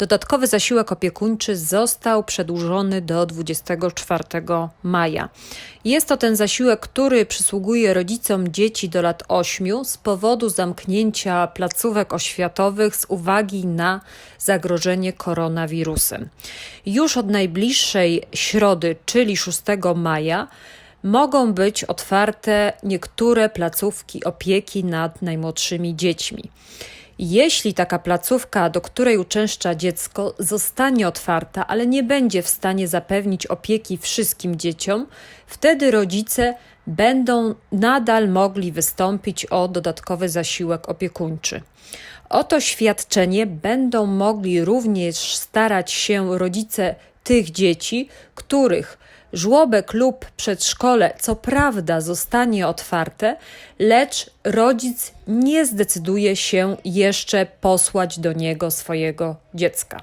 Dodatkowy zasiłek opiekuńczy został przedłużony do 24 maja. Jest to ten zasiłek, który przysługuje rodzicom dzieci do lat 8 z powodu zamknięcia placówek oświatowych z uwagi na zagrożenie koronawirusem. Już od najbliższej środy, czyli 6 maja, mogą być otwarte niektóre placówki opieki nad najmłodszymi dziećmi. Jeśli taka placówka, do której uczęszcza dziecko, zostanie otwarta, ale nie będzie w stanie zapewnić opieki wszystkim dzieciom, wtedy rodzice będą nadal mogli wystąpić o dodatkowy zasiłek opiekuńczy. O to świadczenie będą mogli również starać się rodzice tych dzieci, których żłobek lub przedszkole co prawda zostanie otwarte, lecz rodzic nie zdecyduje się jeszcze posłać do niego swojego dziecka.